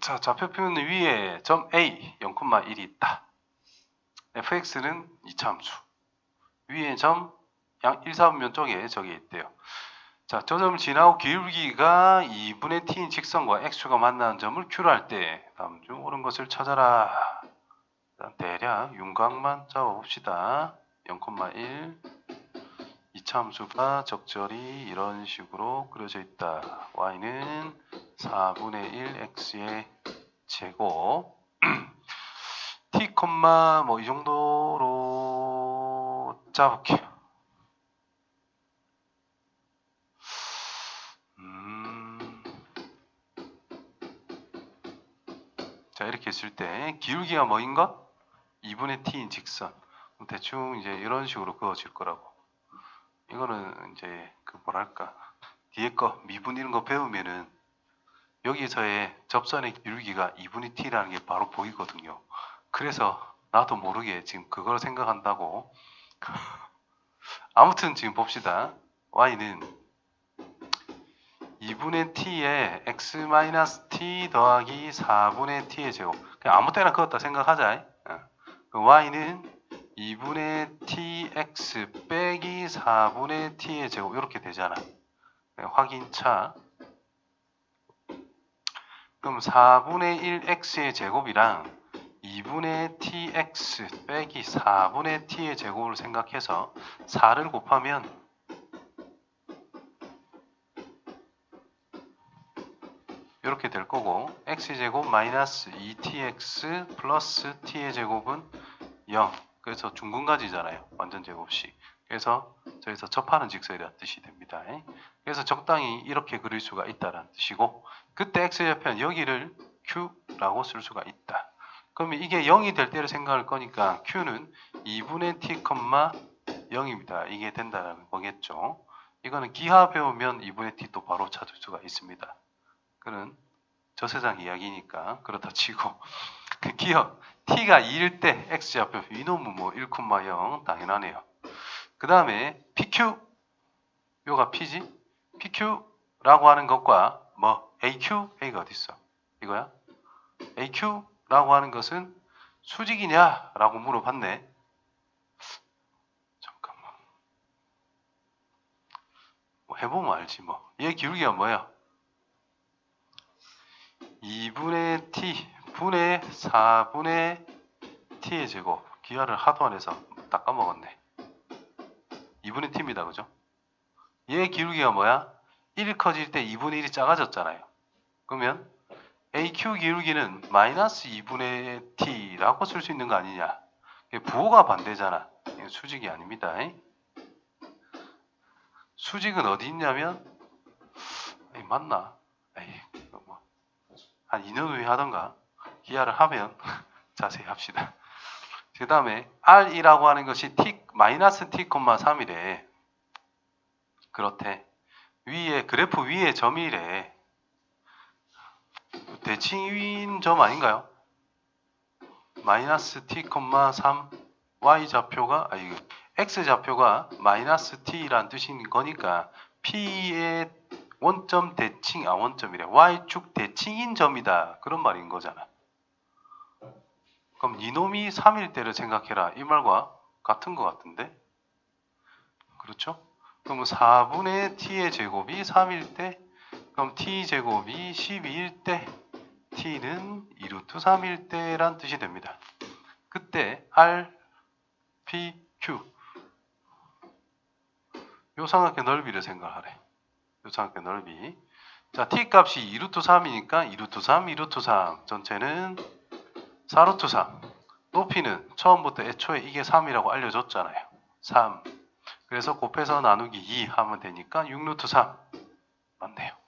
자, 좌표표는 위에 점 A 0,1이 있다. fx는 이차함수. 위에 점 양 1, 4분면 쪽에 저기 있대요. 자, 저 점을 지나고 기울기가 2분의 t인 직선과 x축가 만나는 점을 q로 할 때 다음 중 옳은 것을 찾아라. 대략 윤곽만 잡아봅시다. 0,1 이차함수가 적절히 이런 식으로 그려져 있다. y는 4분의 1 x의 제곱 t, 뭐이 정도로 잡을게요. 음, 자 이렇게 했을 때 기울기가 뭐인 것? 2분의 t인 직선. 대충 이제 이런 식으로 그어질 거라고. 이거는 이제 그 뭐랄까 뒤에 거 미분 이런 거 배우면은 여기서의 접선의 기울기가 2분의 t라는 게 바로 보이거든요. 그래서 나도 모르게 지금 그걸 생각한다고. 아무튼 지금 봅시다. y는 2분의 t에 x-t 더하기 4분의 t의 제곱. 그냥 아무 때나 그었다 생각하자. 어. 그 y는 2분의 tx 빼기 4분의 t의 제곱 이렇게 되잖아. 네, 확인차. 그럼 4분의 1x의 제곱이랑 2분의 tx 빼기 4분의 t의 제곱을 생각해서 4를 곱하면 이렇게 될 거고 x제곱 마이너스 2tx 플러스 t의 제곱은 0 그래서 중근가지잖아요. 완전 제곱식 그래서 저기서 접하는 직선이라는 뜻이 됩니다. 그래서 적당히 이렇게 그릴 수가 있다는 뜻이고 그때 x좌표는 여기를 q라고 쓸 수가 있다. 그러면 이게 0이 될 때를 생각할 거니까 q는 2분의 t, 0입니다. 이게 된다는 거겠죠. 이거는 기하 배우면 2분의 t 또 바로 찾을 수가 있습니다. 그는 저 세상 이야기니까 그렇다 치고 그 기억 t가 2일 때 x좌표 이놈은 뭐 1,0 당연하네요. 그 다음에 pq 요가 p지 pq라고 하는 것과 뭐 aq a가 어디 있어? 이거야? aq라고 하는 것은 수직이냐라고 물어봤네. 잠깐만. 뭐 해보면 알지 뭐. 얘 기울기가 뭐야? 2분의 t 분의 4분의 t의 제곱 기하를 하도 안 해서 다 까먹었네 2분의 t입니다 그죠? 얘 기울기가 뭐야? 1이 커질 때 2분의 1이 작아졌잖아요 그러면 AQ 기울기는 마이너스 2분의 t라고 쓸 수 있는 거 아니냐 부호가 반대잖아 수직이 아닙니다 수직은 어디 있냐면 맞나? 에이, 뭐, 한 2년 후에 하던가 기하를 하면 자세히 합시다. 그 다음에 R이라고 하는 것이 t 마이너스 t, 3이래. 그렇대. 위에 그래프 위에 점이래. 대칭 위인 점 아닌가요? 마이너스 t, 3 y 좌표가 아 이거 x 좌표가 마이너스 t란 뜻인 거니까 p의 원점 대칭 아 원점이래 y축 대칭인 점이다 그런 말인 거잖아. 그럼 니놈이 3일 때를 생각해라. 이 말과 같은 것 같은데? 그렇죠? 그럼 4분의 t의 제곱이 3일 때, 그럼 t 제곱이 12일 때, t는 2루트 3일 때란 뜻이 됩니다. 그때 r, p, q 요 삼각형 넓이를 생각하래. 요 삼각형 넓이. 자, t 값이 2루트 3이니까 2루트 3, 2루트 3 전체는 4루트 3 높이는 처음부터 애초에 이게 3이라고 알려줬잖아요. 3 그래서 곱해서 나누기 2 하면 되니까 6루트 3 맞네요